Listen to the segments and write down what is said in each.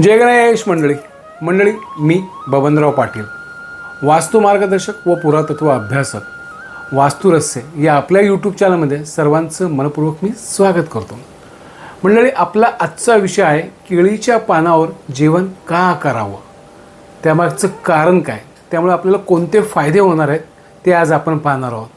जय गणेश मंडळी. मंडळी मी बबनराव पाटील. वास्तू मार्गदर्शक व पुरातत्व अभ्यासक. वास्तुरस्य या आपल्या यूट्यूब चॅनलमध्ये सर्वांचं मनपूर्वक मी स्वागत करतो. मंडळी आपला आजचा विषय आहे केळीच्या पानावर जेवण का करावं? त्यामागचं कारण काय? त्यामुळे आपल्याला कोणते फायदे होणार आहेत ते आज आपण पाहणार आहोत.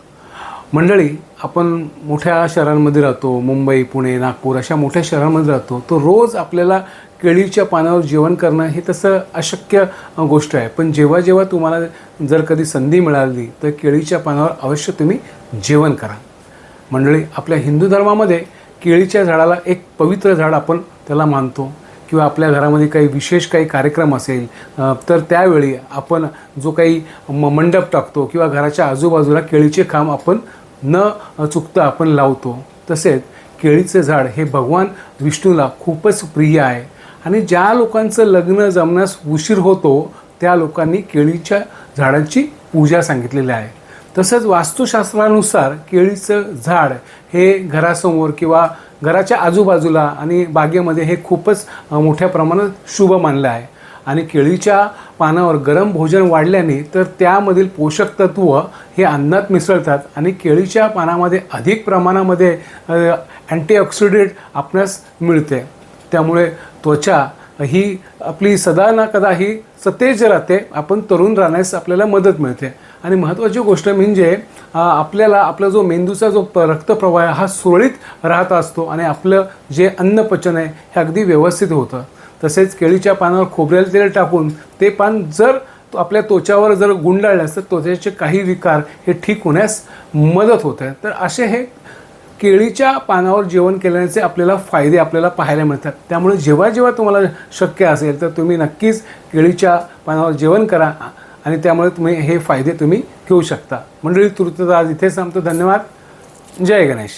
मंडळी आपण मोठ्या शहरांमध्ये राहतो मुंबई पुणे नागपूर अशा मोठ्या शहरांमध्ये राहतो तो रोज आपल्याला केळीच्या पानावर जेवण करणं हे तसं अशक्य गोष्ट आहे. पण जेव्हा जेव्हा तुम्हाला जर कधी संधी मिळाली तर केळीच्या पानावर अवश्य तुम्ही जेवण करा. मंडळी आपल्या हिंदू धर्मामध्ये केळीच्या झाडाला एक पवित्र झाड आपण त्याला मानतो किंवा आपल्या घरामध्ये काही विशेष काही कार्यक्रम असेल तर त्यावेळी आपण जो काही म मंडप टाकतो किंवा घराच्या आजूबाजूला केळीचे खांब आपण न चुकता आपण लावतो. तसेच केळीचे झाड हे भगवान विष्णूला खूपच प्रिय आहे. आणि ज्या लोकांचं लग्न जमण्यास उशीर होतो त्या लोकांनी केळीच्या झाडांची पूजा सांगितलेली आहे. तसंच वास्तुशास्त्रानुसार केळीचं झाड हे घरासमोर किंवा घराच्या आजूबाजूला आणि बागेमध्ये हे खूपच मोठ्या प्रमाणात शुभ मानलं आहे. आणि केळीच्या पानावर गरम भोजन वाढल्याने तर त्यामधील पोषक तत्व हे अन्नात मिसळतात आणि केळीच्या पानामध्ये अधिक प्रमाणामध्ये अँटीऑक्सिडेंट आपणास मिळते. त्यामुळे त्वचा ही आपली सदा ना कदा ही सतेज राहते. आपण तरुण राहण्यास आपल्याला मदत मिळते. आणि महत्त्वाची गोष्ट म्हणजे आपल्याला आपला जो मेंदूचा जो रक्तप्रवाह हा सुरळीत राहत असतो आणि आपलं जे अन्नपचन आहे हे अगदी व्यवस्थित होतं. तसेच केळीच्या पानावर खोबरेल तेल टाकून ते पान जर आपल्या त्वचावर जर गुंडाळल्यास तर त्वचेचे काही विकार हे ठीक होण्यास मदत होते. तर असे हे केळीच्या पानावर जेवण केल्याचे आपल्याला फायदे आपल्याला पाहायला मिळतात. त्यामुळे जेव्हा जेव्हा तुम्हाला शक्य असेल तर तुम्ही नक्कीच केळीच्या पानावर जेवण करा आणि त्यामुळे तुम्ही हे फायदे तुम्ही घेऊ शकता. मंडळी तुर्त आज इथेच सांगतो धन्यवाद. जय गणेश.